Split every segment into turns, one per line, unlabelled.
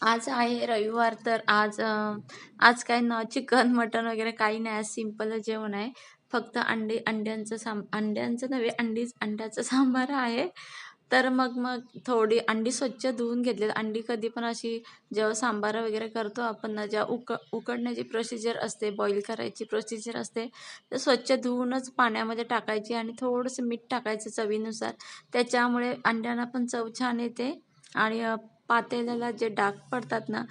आज आहे रविवार तर आज आज काय ना चिकन मटन वगैरे काही नाही. आज सिंपल जेवण आहे. फक्त अंडे अंड्यांचं साम अंड्यांचं नव्हे अंडीच अंड्याचं सांबार आहे. तर मग मग थोडी अंडी स्वच्छ धुवून घेतली अंडी कधी पण अशी जेव्हा सांबार वगैरे करतो आपण ना जेव्हा उक उकडण्याची प्रोसिजर असते बॉईल करायची प्रोसिजर असते तर स्वच्छ धुवूनच पाण्यामध्ये टाकायची आणि थोडंसं मीठ टाकायचं चवीनुसार. त्याच्यामुळे अंड्यांना पण चव छान येते आणि अ, पातेल्याला जे डाग पडतात ना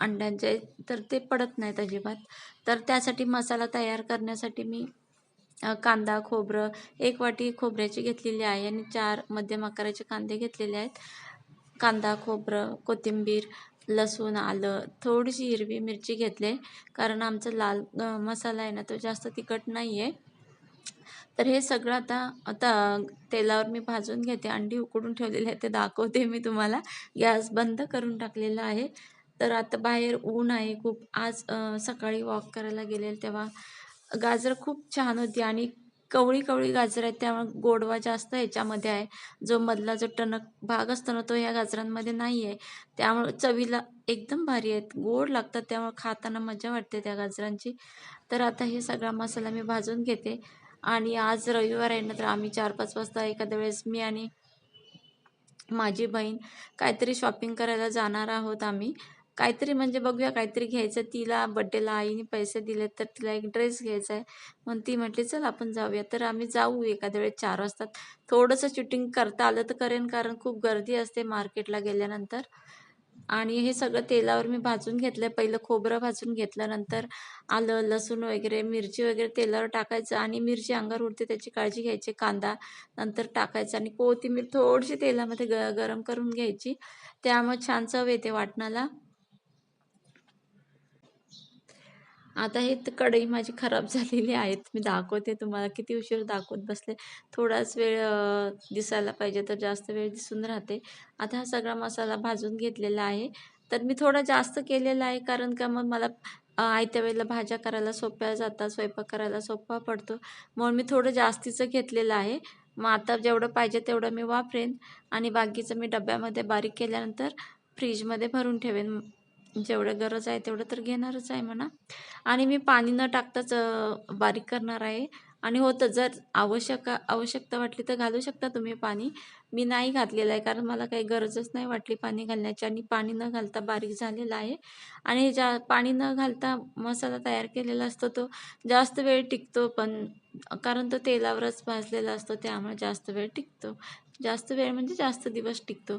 अंड्यांचे तर ते पडत नाहीत अजिबात. तर त्यासाठी मसाला तयार करण्यासाठी मी कांदा खोबरं एक वाटी खोबऱ्याची घेतलेली आहे आणि चार मध्यम आकाराचे कांदे घेतलेले आहेत. कांदा खोबरं कोथिंबीर लसूण आलं थोडीशी हिरवी मिरची घेतले कारण आमचा लाल मसाला आहे ना तो जास्त तिखट नाही आहे तर हे सगळं आता आता तेलावर मी भाजून घेते. अंडी उकडून ठेवलेले आहे ते दाखवते मी तुम्हाला. गॅस बंद करून टाकलेला आहे. तर आता बाहेर ऊन आहे. खूप आज सकाळी वॉक करायला गेले तेव्हा गाजर खूप छान होती आणि कवळी कवळी गाजर आहेत. त्यामुळे गोडवा जास्त ह्याच्यामध्ये आहे. जो मधला जो टणक भाग असतो ना तो ह्या गाजरांमध्ये नाही आहे त्यामुळे चवीला एकदम भारी आहेत. गोड लागतात त्यामुळे खाताना मजा वाटते त्या गाजरांची. तर आता हे सगळा मसाला मी भाजून घेते. आणि आज रविवार आहे ना तर आम्ही चार पाच वाजता एखाद्या वेळेस मी आणि माझी बहीण काहीतरी शॉपिंग करायला जाणार आहोत आम्ही. काहीतरी म्हणजे बघूया काहीतरी घ्यायचं. तिला बड्डेला आईने पैसे दिले तर तिला एक ड्रेस घ्यायचा आहे. मग ती म्हटली चल आपण जाऊया. तर आम्ही जाऊ एखाद्या वेळेस चार वाजता. थोडंसं शूटिंग करता आलं तर करेन कारण खूप गर्दी असते मार्केटला गेल्यानंतर. आणि हे सगळं तेलावर मी भाजून घेतलं पहिलं खोबरं भाजून घेतल्यानंतर आलं लसूण वगैरे मिरची वगैरे तेलावर टाकायचं आणि मिरची अंगावर उडते त्याची काळजी घ्यायची. कांदा नंतर टाकायचा आणि कोथिंबीर थोडीशी तेलामध्ये ग गरम करून घ्यायची. त्यामुळे छान चव येते वाटणाला आता हे कढई माझी खराब झालेली आहेत. मी दाखवते तुम्हाला. किती उशीर दाखवत बसले. थोडाच वेळ दिसायला पाहिजे तर जास्त वेळ दिसून राहते. आता हा सगळा मसाला भाजून घेतलेला आहे. तर मी थोडा जास्त केलेला आहे कारण का मग मला आयत्या वेळेला भाज्या करायला सोप्या जातात स्वयंपाक करायला सोपा पडतो. म्हणून मी थोडं जास्तीचं घेतलेलं आहे. मग आता जेवढं पाहिजे तेवढं मी वापरेन आणि बाकीचं मी डब्यामध्ये बारीक केल्यानंतर फ्रीजमध्ये भरून ठेवेन. जेवढं गरज आहे तेवढं तर घेणारच आहे म्हणा. आणि मी पाणी न टाकताच बारीक करणार आहे. आणि होतं जर आवश्यक आवश्यकता वाटली तर घालू शकता तुम्ही पाणी. मी नाही घातलेलं आहे कारण मला काही गरजच नाही वाटली पाणी घालण्याची आणि पाणी न घालता बारीक झालेला आहे. आणि ज्या पाणी न घालता मसाला तयार केलेला असतो तो जास्त वेळ टिकतो पण कारण तो तेलावरच भाजलेला असतो त्यामुळे जास्त वेळ टिकतो. जास्त वेळ म्हणजे जास्त दिवस टिकतो.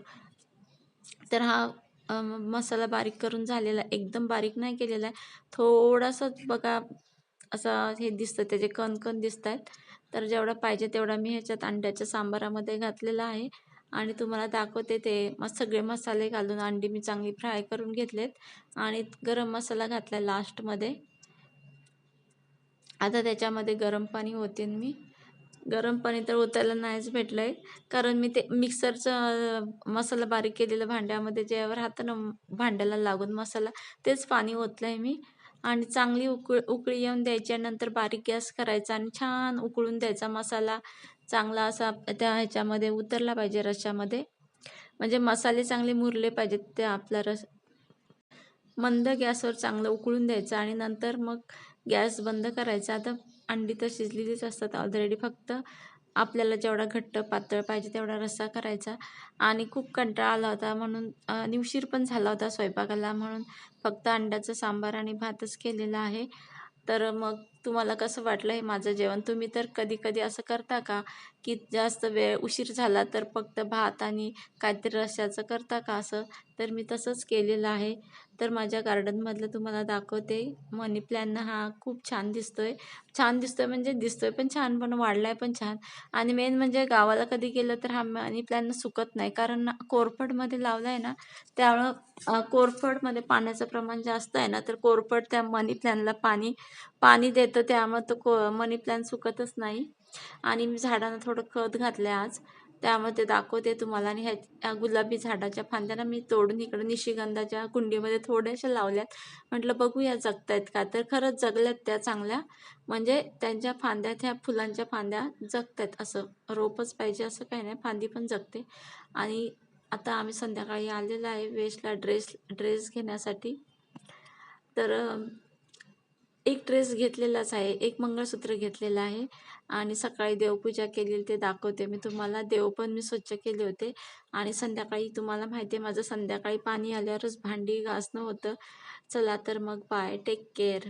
तर हा मसाला बारीक करून झालेला एकदम बारीक नाही केलेला आहे. थोडासाच बघा असं हे दिसतं त्याचे कणकण दिसत आहेत तर जेवढा पाहिजे तेवढा मी ह्याच्यात अंड्याच्या सांबारामध्ये घातलेला आहे. आणि तुम्हाला दाखवते ते मग सगळे मसाले घालून अंडी मी चांगली फ्राय करून घेतलेत. आणि गरम मसाला घातला लास्टमध्ये आता त्याच्यामध्ये गरम पाणी होते मी गरम पाणी तर ओतायला नाहीच भेटलं आहे कारण मी ते मिक्सरचं मसाला बारीक केलेलं भांड्यामध्ये ज्यावर हातानं भांड्याला लागून मसाला तेच पाणी ओतलं आहे मी. आणि चांगली उकळ उकळी येऊन द्यायची आणि नंतर बारीक गॅस करायचा आणि छान उकळून द्यायचा मसाला. चांगला असा त्या ह्याच्यामध्ये उतरला पाहिजे रश्यामध्ये म्हणजे मसाले चांगले मुरले पाहिजेत ते आपला रस. मंद गॅसवर चांगलं उकळून द्यायचं आणि नंतर मग गॅस बंद करायचा. आता अंडी तर शिजलेलीच असतात ऑलरेडी फक्त आपल्याला जेवढा घट्ट पातळ पाहिजे तेवढा रस्सा करायचा. आणि खूप कंटाळा आला होता म्हणून आणि उशीर पण झाला होता स्वयंपाकाला म्हणून. फक्त अंड्याचं सांबार आणि भातच केलेला आहे. तर मग तुम्हाला कसं वाटलं हे माझं जेवण? तुम्ही तर कधी कधी असं करता का? की जास्त वेळ उशीर झाला तर फक्त भात आणि काहीतरी रश्याचं करता का असं? तर मी तसंच केलेलं आहे. तर माझ्या गार्डनमधलं तुम्हाला दाखवते. मनी प्लॅन हा खूप छान दिसतोय. छान दिसतोय म्हणजे दिसतोय पण छान पण वाढलाय पण छान. आणि मेन म्हणजे गावाला कधी गेलं तर हा मनी प्लॅन सुकत नाही. कारण कोरफडमध्ये लावला आहे ना त्यामुळं कोरफडमध्ये पाण्याचं प्रमाण जास्त आहे ना तर कोरफड त्या मनी प्लॅनला पाणी पाणी देत त्यामुळं तो को मनी प्लॅन सुकतच नाही. आणि मी झाडांना थोडं खत घातलं आहे आज. त्यामुळे ते दाखवते तुम्हाला. आणि ह्या गुलाबी झाडाच्या फांद्यांना मी तोडून इकडं निशिगंधाच्या कुंडीमध्ये थोड्याशा लावल्यात. म्हटलं बघूया जगतायत का? तर खरंच जगल्यात त्या चांगल्या. म्हणजे त्यांच्या फांद्या त्या फुलांच्या फांद्या जगतायत असं. रोपच पाहिजे असं काही नाही. फांदी पण जगते. आणि आता आम्ही संध्याकाळी आलेलो आहे वेशला ड्रेस ड्रेस घेण्यासाठी. तर एक ड्रेस घेतलेलाच आहे एक मंगळसूत्र घेतलेलं आहे आणि सकाळी देवपूजा केलेली ते दाखवते. मी तुम्हाला देव पण मी स्वच्छ केले होते आणि संध्याकाळी तुम्हाला माहिती आहे माझं संध्याकाळी पाणी आल्यावरच भांडी घासणं होतं. चला तर मग बाय टेक केअर